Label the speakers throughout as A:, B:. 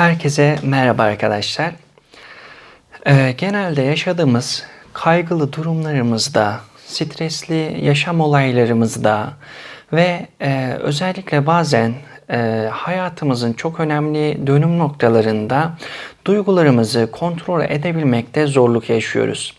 A: Herkese merhaba arkadaşlar. Ee, genelde yaşadığımız kaygılı durumlarımızda, stresli yaşam olaylarımızda ve e, özellikle bazen e, hayatımızın çok önemli dönüm noktalarında duygularımızı kontrol edebilmekte zorluk yaşıyoruz.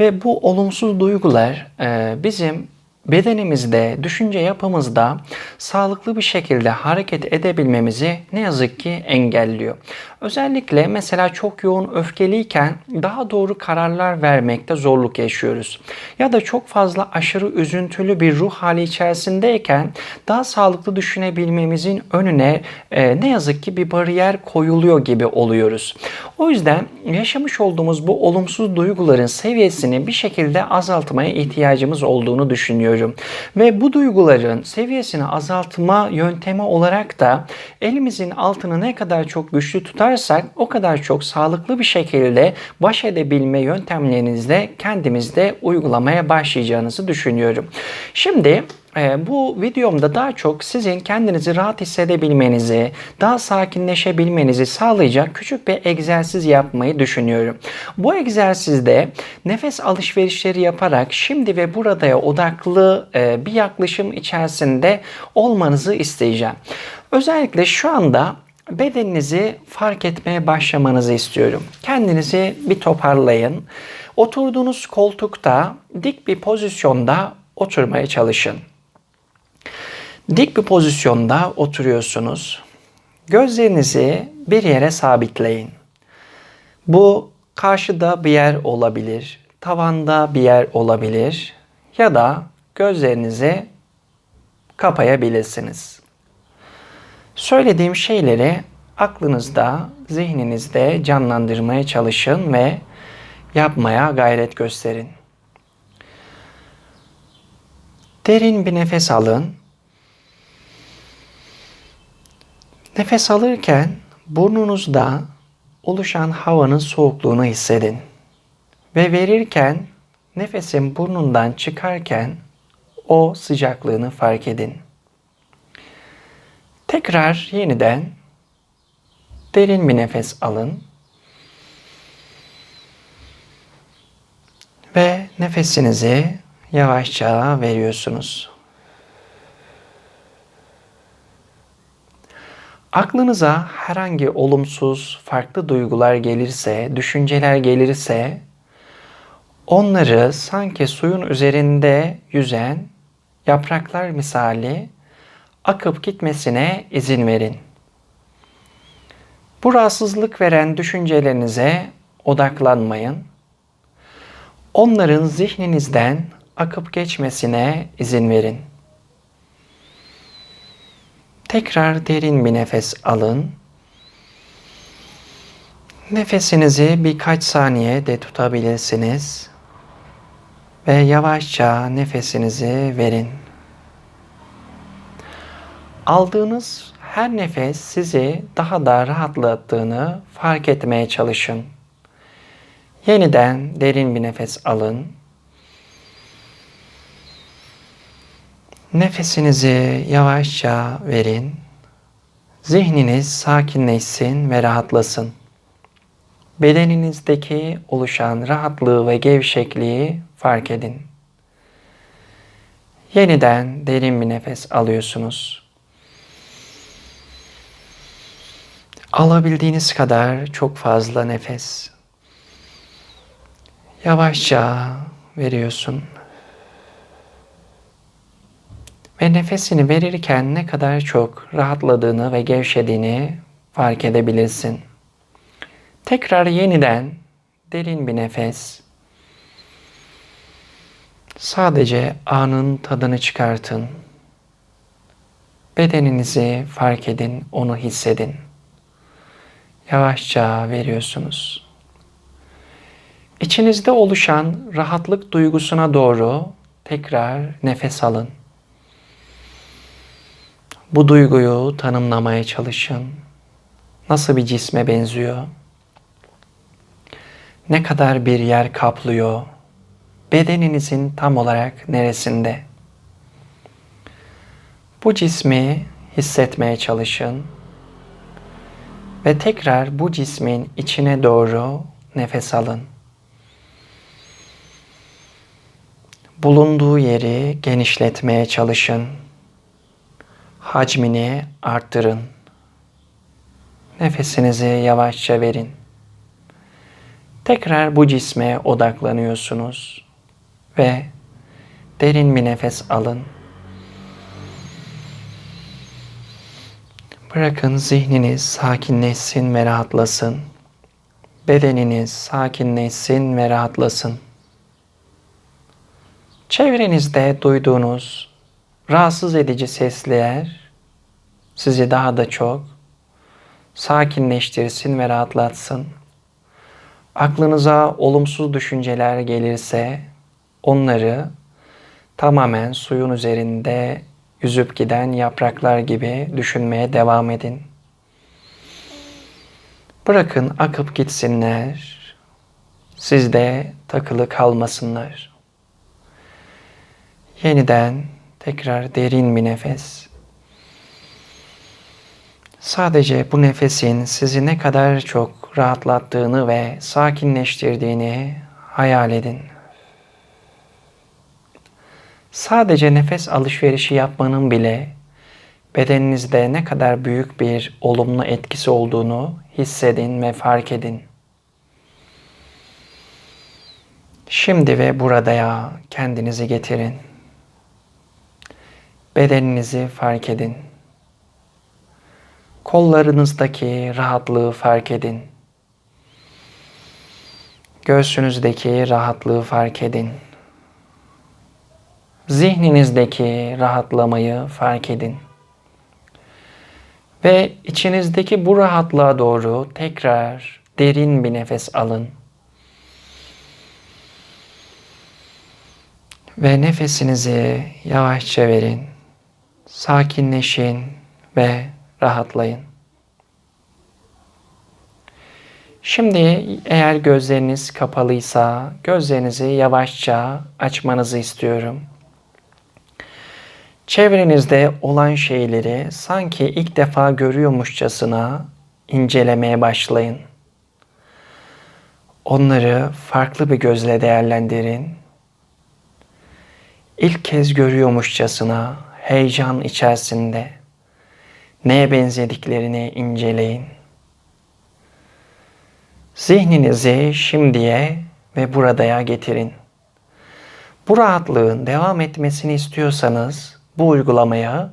A: Ve bu olumsuz duygular e, bizim bedenimizde, düşünce yapımızda sağlıklı bir şekilde hareket edebilmemizi ne yazık ki engelliyor. Özellikle mesela çok yoğun öfkeliyken daha doğru kararlar vermekte zorluk yaşıyoruz. Ya da çok fazla aşırı üzüntülü bir ruh hali içerisindeyken daha sağlıklı düşünebilmemizin önüne e, ne yazık ki bir bariyer koyuluyor gibi oluyoruz. O yüzden yaşamış olduğumuz bu olumsuz duyguların seviyesini bir şekilde azaltmaya ihtiyacımız olduğunu düşünüyorum. Ve bu duyguların seviyesini azaltma yöntemi olarak da elimizin altını ne kadar çok güçlü tutarsak o kadar çok sağlıklı bir şekilde baş edebilme yöntemlerinizle kendimizde uygulamaya başlayacağınızı düşünüyorum. Şimdi e, bu videomda daha çok sizin kendinizi rahat hissedebilmenizi, daha sakinleşebilmenizi sağlayacak küçük bir egzersiz yapmayı düşünüyorum. Bu egzersizde nefes alışverişleri yaparak şimdi ve buradaya odaklı e, bir yaklaşım içerisinde olmanızı isteyeceğim. Özellikle şu anda bedeninizi fark etmeye başlamanızı istiyorum. Kendinizi bir toparlayın. Oturduğunuz koltukta dik bir pozisyonda oturmaya çalışın. Dik bir pozisyonda oturuyorsunuz. Gözlerinizi bir yere sabitleyin. Bu karşıda bir yer olabilir, tavanda bir yer olabilir ya da gözlerinizi kapayabilirsiniz. Söylediğim şeyleri aklınızda, zihninizde canlandırmaya çalışın ve yapmaya gayret gösterin. Derin bir nefes alın. Nefes alırken burnunuzda oluşan havanın soğukluğunu hissedin. Ve verirken nefesin burnundan çıkarken o sıcaklığını fark edin. Tekrar yeniden derin bir nefes alın. Ve nefesinizi yavaşça veriyorsunuz. Aklınıza herhangi olumsuz, farklı duygular gelirse, düşünceler gelirse onları sanki suyun üzerinde yüzen yapraklar misali akıp gitmesine izin verin. Bu rahatsızlık veren düşüncelerinize odaklanmayın. Onların zihninizden akıp geçmesine izin verin. Tekrar derin bir nefes alın. Nefesinizi birkaç saniye de tutabilirsiniz. Ve yavaşça nefesinizi verin. Aldığınız her nefes sizi daha da rahatlattığını fark etmeye çalışın. Yeniden derin bir nefes alın. Nefesinizi yavaşça verin. Zihniniz sakinleşsin ve rahatlasın. Bedeninizdeki oluşan rahatlığı ve gevşekliği fark edin. Yeniden derin bir nefes alıyorsunuz. Alabildiğiniz kadar çok fazla nefes. Yavaşça veriyorsun. Ve nefesini verirken ne kadar çok rahatladığını ve gevşediğini fark edebilirsin. Tekrar yeniden derin bir nefes. Sadece anın tadını çıkartın. Bedeninizi fark edin, onu hissedin. Yavaşça veriyorsunuz. İçinizde oluşan rahatlık duygusuna doğru tekrar nefes alın. Bu duyguyu tanımlamaya çalışın. Nasıl bir cisme benziyor? Ne kadar bir yer kaplıyor? Bedeninizin tam olarak neresinde? Bu cismi hissetmeye çalışın. Ve tekrar bu cismin içine doğru nefes alın. Bulunduğu yeri genişletmeye çalışın. Hacmini arttırın. Nefesinizi yavaşça verin. Tekrar bu cisme odaklanıyorsunuz ve derin bir nefes alın. Bırakın zihniniz sakinleşsin ve rahatlasın. Bedeniniz sakinleşsin ve rahatlasın. Çevrenizde duyduğunuz rahatsız edici sesler sizi daha da çok sakinleştirsin ve rahatlatsın. Aklınıza olumsuz düşünceler gelirse onları tamamen suyun üzerinde yüzüp giden yapraklar gibi düşünmeye devam edin. Bırakın akıp gitsinler. Sizde takılı kalmasınlar. Yeniden tekrar derin bir nefes. Sadece bu nefesin sizi ne kadar çok rahatlattığını ve sakinleştirdiğini hayal edin. Sadece nefes alışverişi yapmanın bile bedeninizde ne kadar büyük bir olumlu etkisi olduğunu hissedin ve fark edin. Şimdi ve burada ya kendinizi getirin. Bedeninizi fark edin. Kollarınızdaki rahatlığı fark edin. Göğsünüzdeki rahatlığı fark edin. Zihninizdeki rahatlamayı fark edin. Ve içinizdeki bu rahatlığa doğru tekrar derin bir nefes alın. Ve nefesinizi yavaşça verin. Sakinleşin ve rahatlayın. Şimdi eğer gözleriniz kapalıysa gözlerinizi yavaşça açmanızı istiyorum. Çevrenizde olan şeyleri sanki ilk defa görüyormuşçasına incelemeye başlayın. Onları farklı bir gözle değerlendirin. İlk kez görüyormuşçasına heyecan içerisinde neye benzediklerini inceleyin. Zihninizi şimdiye ve buradaya getirin. Bu rahatlığın devam etmesini istiyorsanız bu uygulamaya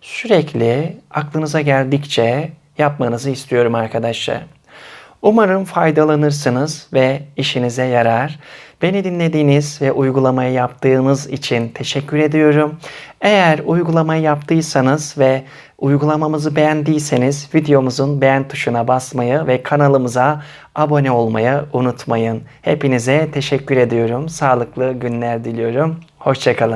A: sürekli aklınıza geldikçe yapmanızı istiyorum arkadaşlar. Umarım faydalanırsınız ve işinize yarar. Beni dinlediğiniz ve uygulamayı yaptığınız için teşekkür ediyorum. Eğer uygulamayı yaptıysanız ve uygulamamızı beğendiyseniz videomuzun beğen tuşuna basmayı ve kanalımıza abone olmayı unutmayın. Hepinize teşekkür ediyorum. Sağlıklı günler diliyorum. Hoşçakalın.